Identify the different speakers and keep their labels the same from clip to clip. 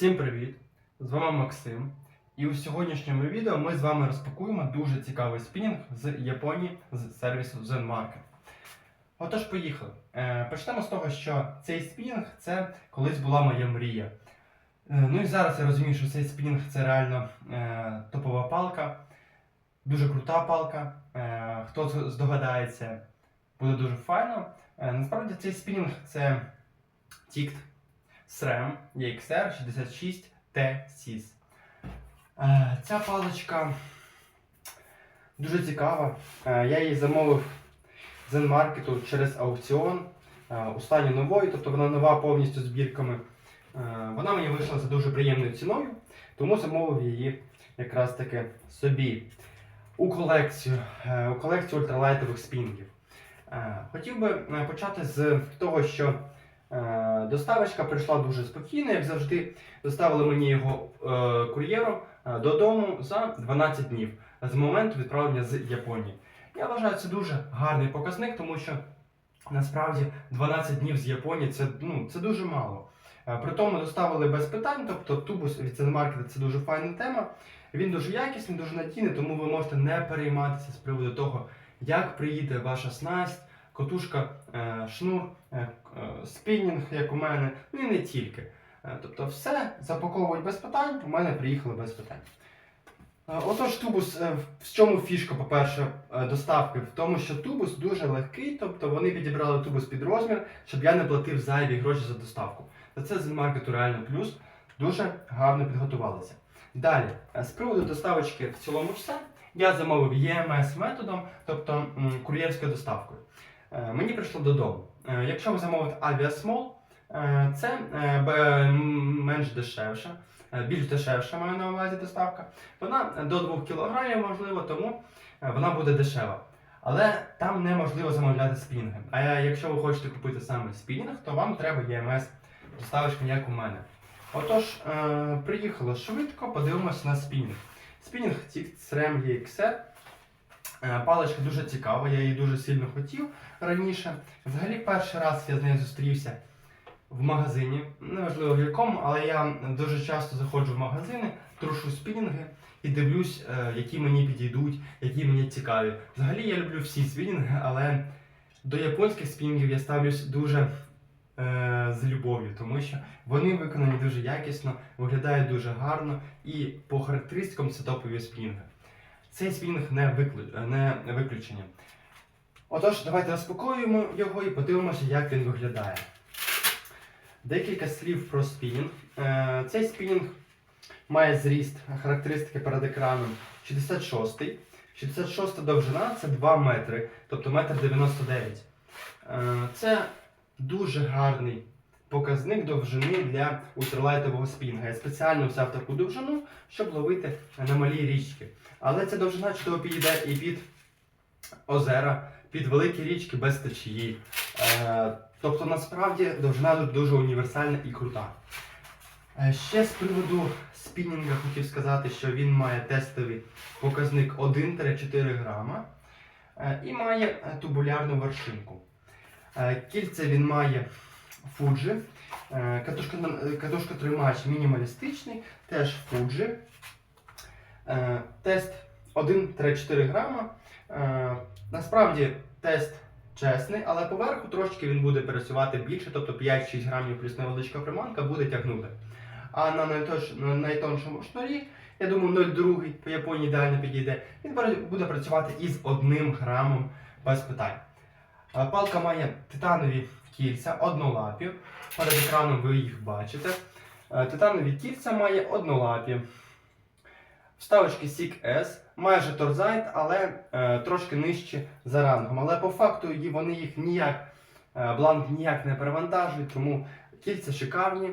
Speaker 1: Всім привіт! З вами Максим. І у сьогоднішньому відео ми з вами розпакуємо дуже цікавий спінінг з Японії з сервісу Zen Market. Отож, поїхали. Е, почнемо з того, що цей спінінг це колись була моя мрія. Е, ну і зараз я розумію, що цей спінінг це реально е, топова палка, дуже крута палка. Хто здогадається, буде дуже файно. Насправді цей спінінг це тікт SRAM EXR 66 T SIS. Ця паличка дуже цікава. Е, Я її замовив з Zen-маркету через аукціон е, у стані нової, тобто вона нова повністю з бірками. Е, Вона мені вийшла за дуже приємною ціною, тому замовив її якраз таки собі у колекцію, у колекцію ультралайтових спінгів. Хотів би почати з того, що Доставочка прийшла дуже спокійно, як завжди. Доставили мені його е, кур'єром е, додому за 12 днів з моменту відправлення з Японії. Я вважаю, це дуже гарний показник, тому що насправді 12 днів з Японії це, ну, це дуже мало. Е, При тому доставили без питань, тобто тубус від Ценмаркета це дуже файна тема. Він дуже якісний, дуже надійний, тому ви можете не перейматися з приводу того, як приїде ваша снасть, котушка, е, шнур, е, е, спінінг, як у мене, ну і не тільки. Е, Тобто все запаковують без питань, у мене приїхали без питань. Е, Отож, тубус, е, в чому фішка, по-перше, е, доставки? В тому, що тубус дуже легкий, тобто вони підібрали тубус під розмір, щоб я не платив зайві гроші за доставку. Та це з маркету реально плюс. Дуже гарно підготувалися. Далі, е, з приводу доставочки в цілому все. Я замовив EMS методом, тобто кур'єрською доставкою. Е, Мені прийшло додому. Е, Якщо ви замовите Aviasmall, е, це менш дешевше, більш дешевша маю на увазі доставка. Вона до 2 кг можливо, тому вона буде дешева. Але там неможливо замовляти спінінги. А якщо ви хочете купити саме спінінг, то вам треба EMS доставочка, як у мене. Отож, приїхало швидко, подивимося на спінінг. Спінінг SRAM EXR. Е, Паличка дуже цікава, я її дуже сильно хотів раніше. Взагалі, перший раз я з нею зустрівся в магазині, неважливо в якому, але я дуже часто заходжу в магазини, трушу спінінги і дивлюсь, е, які мені підійдуть, які мені цікаві. Взагалі я люблю всі спінінги, але до японських спінінгів я ставлюсь дуже е, з любов'ю, тому що вони виконані дуже якісно, виглядають дуже гарно і по характеристикам це топові спінінги. Цей спінінг не, виклю... не виключення. Отож, давайте розпакуємо його і подивимося, як він виглядає. Декілька слів про спінінг. Е, Цей спінінг має зріст, характеристики перед екраном 66. 66 довжина це 2 метри, тобто 1,99 м. Е, Це дуже гарний показник довжини для ультралайтового спінга. Я спеціально взяв таку довжину, щоб ловити на малі річки. Але ця довжина чудово підійде і під озера, під великі річки без течії. Е, тобто насправді довжина тут дуже універсальна і крута. Е, ще з приводу спінінга хотів сказати, що він має тестовий показник 1-4 грама е, і має тубулярну вершинку. Кільце він має Fuji. Е, Катушка, е, катушка тримач мінімалістичний, теж Fuji. Е, Тест 1-4 грама. Насправді тест чесний, але поверху трошки він буде пересувати більше, тобто 5-6 грамів плюс невеличка приманка буде тягнути. А на найтоншому шнурі, я думаю, 0,2 по Японії ідеально підійде, він буде працювати із 1 грамом без питань. Палка має титанові кільця, однолапі. Перед екраном ви їх бачите. Е, Титанові кільця має однолапі. Вставочки SIG S, майже торзайт, але е, трошки нижче за рангом. Але по факту вони їх ніяк, е, бланк ніяк не перевантажують, тому кільця шикарні.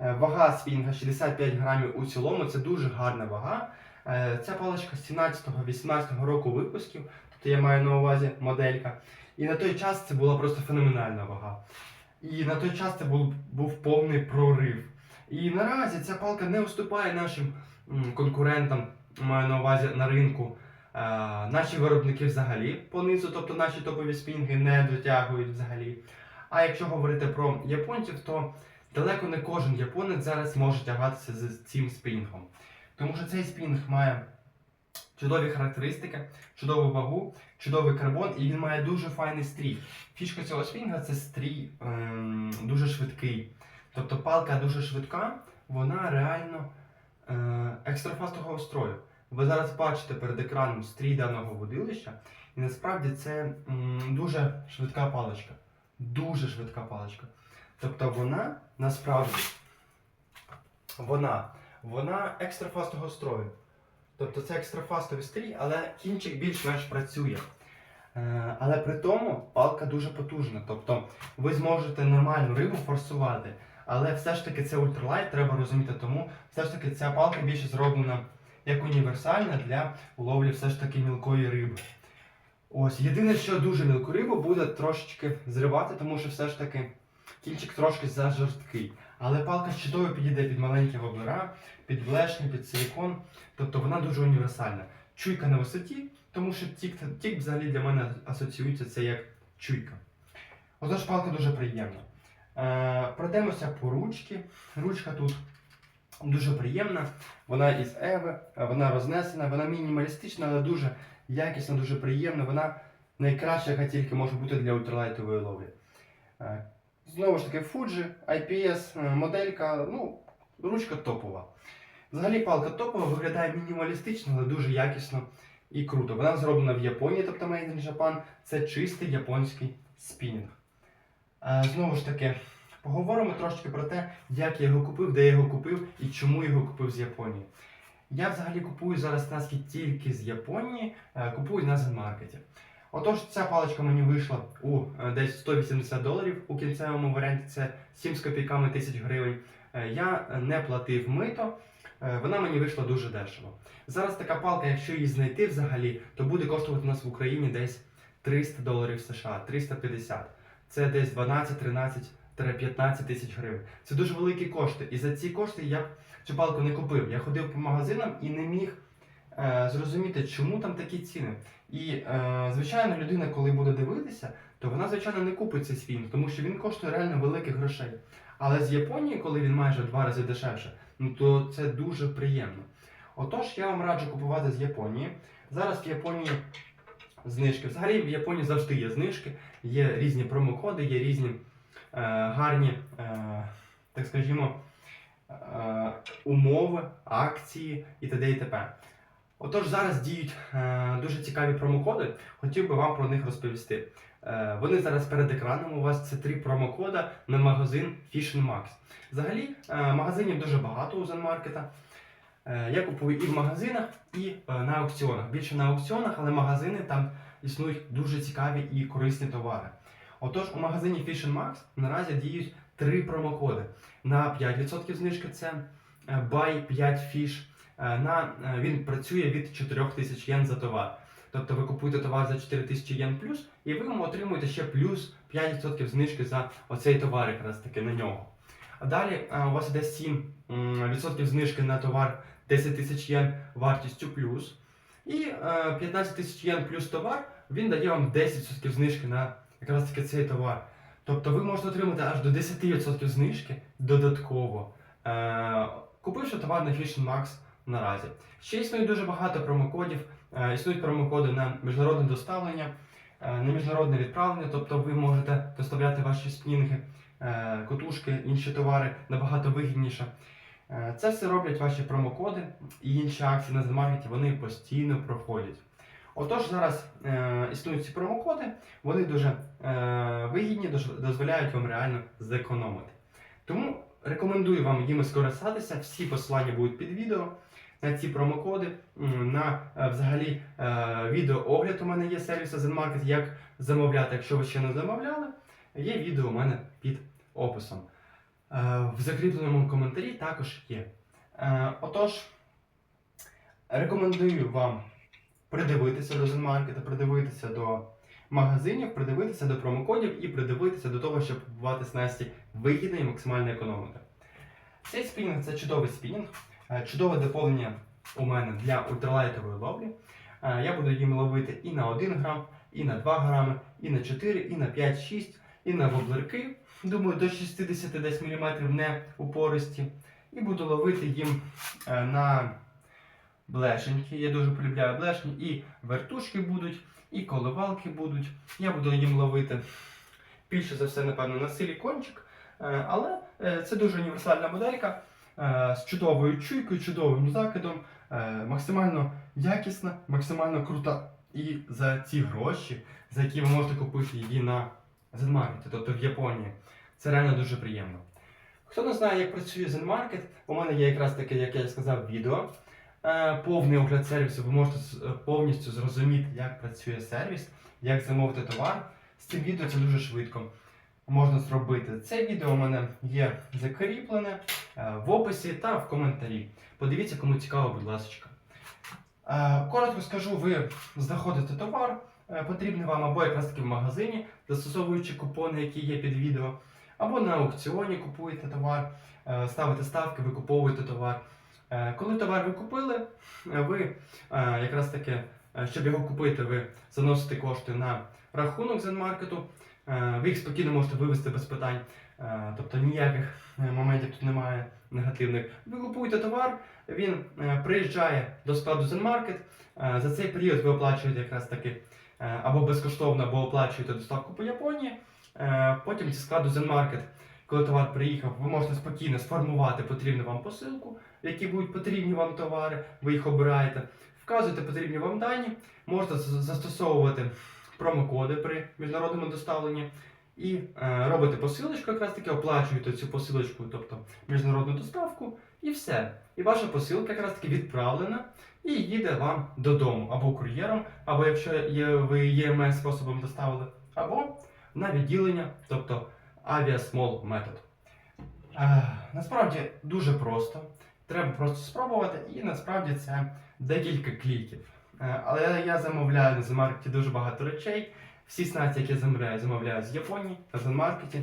Speaker 1: Е, вага свінга 65 грамів у цілому, це дуже гарна вага. Е, ця паличка з 17-18 року випусків, тобто я маю на увазі моделька. І на той час це була просто феноменальна вага. І на той час це був, був повний прорив. І наразі ця палка не уступає нашим конкурентам, маю на увазі на ринку. Е, наші виробники взагалі понизу, тобто наші топові спінги не дотягують взагалі. А якщо говорити про японців, то далеко не кожен японець зараз може тягатися з цим спінінгом. Тому що цей спінінг має чудові характеристики, чудову вагу, чудовий карбон, і він має дуже файний стрій. Фішка цього спінінга це стрій ем, дуже швидкий. Тобто палка дуже швидка, вона реально е, екстрафастового строю. Ви зараз бачите перед екраном стрій даного водилища, і насправді це м, дуже швидка паличка. Дуже швидка паличка. Тобто вона насправді вона, вона екстрафастового строю. Тобто це екстрафастовий стрій, але кінчик більш-менш працює. Е, але при тому палка дуже потужна. Тобто ви зможете нормальну рибу форсувати. Але все ж таки це ультралайт, треба розуміти, тому все ж таки ця палка більше зроблена як універсальна для ловлі все ж таки мілкої риби. Ось, єдине, що дуже мілку рибу буде трошечки зривати, тому що все ж таки кінчик трошки зажорсткий. Але палка чудово підійде під маленькі воблера, під блешні, під силікон. Тобто вона дуже універсальна. Чуйка на висоті, тому що тік, тік взагалі для мене асоціюється це як чуйка. Отож палка дуже приємна. Е, пройдемося по ручці. Ручка тут дуже приємна. Вона із Еви, е, вона рознесена, вона мінімалістична, але дуже якісна, дуже приємна. Вона найкраща, яка тільки може бути для ультралайтової ловлі. Знову ж таки, Fuji, IPS, е, моделька, ну, ручка топова. Взагалі палка топова, виглядає мінімалістично, але дуже якісно і круто. Вона зроблена в Японії, тобто Made in Japan. Це чистий японський спінінг. Е, Знову ж таки, поговоримо трошки про те, як я його купив, де я його купив і чому його купив з Японії. Я взагалі купую зараз наски тільки з Японії, е, купую на Zenmarket. Отож, ця паличка мені вийшла у е, десь 180 доларів у кінцевому варіанті, це 7 з копійками тисяч гривень. Е, Я не платив мито, е, вона мені вийшла дуже дешево. Зараз така палка, якщо її знайти взагалі, то буде коштувати у нас в Україні десь 300 доларів США, 350. Це десь 12-13-15 тисяч гривень. Це дуже великі кошти. І за ці кошти я цю палку не купив. Я ходив по магазинам і не міг зрозуміти, чому там такі ціни. І, е, звичайно, людина, коли буде дивитися, то вона, звичайно, не купить цей фільм, тому що він коштує реально великих грошей. Але з Японії, коли він майже два рази дешевше, ну то це дуже приємно. Отож, я вам раджу купувати з Японії. Зараз в Японії знижки. Взагалі в Японії завжди є знижки, є різні промокоди, є різні е, гарні, е, так скажімо, е, умови, акції і т.д. і т.п. Отож, зараз діють е, дуже цікаві промокоди. Хотів би вам про них розповісти. Е, вони зараз перед екраном. У вас це три промокода на магазин Fish Max. Взагалі, е, магазинів дуже багато у Zenmarket. Е, я купую і в магазинах, і е, на аукціонах. Більше на аукціонах, але магазини там існують дуже цікаві і корисні товари. Отож, у магазині Fish Max наразі діють три промокоди. На 5% знижки це е, Buy 5 Fish. Е, На, е, він працює від 4000 єн за товар. Тобто ви купуєте товар за 4000 єн плюс, і ви отримуєте ще плюс 5% знижки за оцей товар, якраз таки на нього. А далі е, у вас іде 7% знижки на товар 10 тисяч єн вартістю плюс. І е, 15 тисяч єн плюс товар, він дає вам 10% знижки на якраз таки цей товар. Тобто ви можете отримати аж до 10% знижки додатково, купивши товар на Fish Max наразі. Ще існує дуже багато промокодів. Е, Існують промокоди на міжнародне доставлення, е, на міжнародне відправлення, тобто ви можете доставляти ваші спінги, е, котушки, інші товари набагато вигідніше. Це все роблять ваші промокоди і інші акції на Змаркеті, вони постійно проходять. Отож, зараз е, існують ці промокоди, вони дуже е, вигідні, дозволяють вам реально зекономити. Тому рекомендую вам їми скористатися. Всі посилання будуть під відео на ці промокоди, на е, взагалі е, відеоогляд у мене є сервісу ZenMarket, як замовляти, якщо ви ще не замовляли. Є відео у мене під описом. Е, В закріпленому коментарі також є. Отож, рекомендую вам придивитися до ZenMarket, придивитися до магазинів, придивитися до промокодів і придивитися до того, щоб купувати снасті вигідно і максимально економити. Цей спінінг це чудовий спінінг, е, чудове доповнення у мене для ультралайтової ловлі. Е, Я буду їм ловити і на 1 грам, і на 2 грами, і на 4, і на 5, 6. і на воблерки. Думаю, до 60 десь мм не упористі. І буду ловити їм е, на блешеньки. Я дуже полюбляю блешні. І вертушки будуть, і коливалки будуть. Я буду їм ловити більше за все, напевно, на силікончик. Е, Але е, це дуже універсальна моделька е, з чудовою чуйкою, чудовим закидом, максимально якісна, максимально крута. І за ці гроші, за які ви можете купити її на Zenmarket, тобто в Японії, це реально дуже приємно. Хто не знає, як працює Zenmarket, у мене є якраз таке, як я сказав, відео. Е, Повний огляд сервісу, ви можете е, повністю зрозуміти, як працює сервіс, як замовити товар. З цим відео це дуже швидко можна зробити. Це відео у мене є закріплене е, в описі та в коментарі. Подивіться, кому цікаво, будь ласка. Коротко скажу, ви знаходите товар, потрібний вам або якраз таки в магазині, застосовуючи купони, які є під відео, або на аукціоні купуєте товар, ставите ставки, викуповуєте товар. Е, Коли товар ви купили, е, ви е, якраз таки, щоб його купити, ви заносите кошти на рахунок Зенмаркету. Ви їх спокійно можете вивести без питань, тобто ніяких моментів тут немає негативних. Ви купуєте товар, він приїжджає до складу. Е, За цей період ви оплачуєте якраз таки або безкоштовно, або оплачуєте доставку по Японії. Потім зі складу Zenmarket, коли товар приїхав, ви можете спокійно сформувати потрібну вам посилку, в якій будуть потрібні вам товари, ви їх обираєте, вказуєте потрібні вам дані, можете застосовувати промокоди при міжнародному доставленні. І е, робите посилочку, якраз таки оплачуєте цю посилочку, тобто міжнародну доставку, і все. І ваша посилка якраз таки відправлена і їде вам додому або кур'єром, або якщо є, ви ЄМС способом доставили, або на відділення, тобто авіасмол метод. Е, насправді дуже просто. Треба просто спробувати, і насправді це декілька кліків. Е, але я замовляю на Зенмаркеті дуже багато речей. Всі снасті, які я замовляю, замовляю з Японії на Зенмаркеті.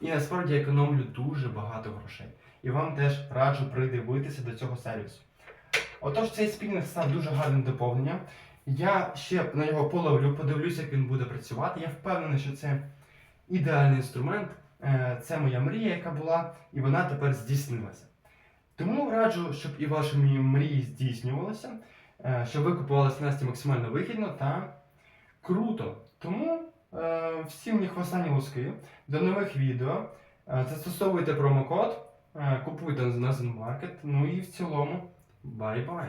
Speaker 1: І насправді я економлю дуже багато грошей. І вам теж раджу придивитися до цього сервісу. Отож, цей спінінг став дуже гарним доповненням. Я ще на його половлю, подивлюся, як він буде працювати. Я впевнений, що це ідеальний інструмент. Е, Це моя мрія, яка була, і вона тепер здійснилася. Тому раджу, щоб і ваші мрії- здійснювалися, е, щоб ви купували снасті максимально вигідно та круто. Тому е, всім мені хвастані луски. До нових відео. Е, Застосовуйте промокод, купуйте на Zenmarket. Ну і в цілому, бай-бай!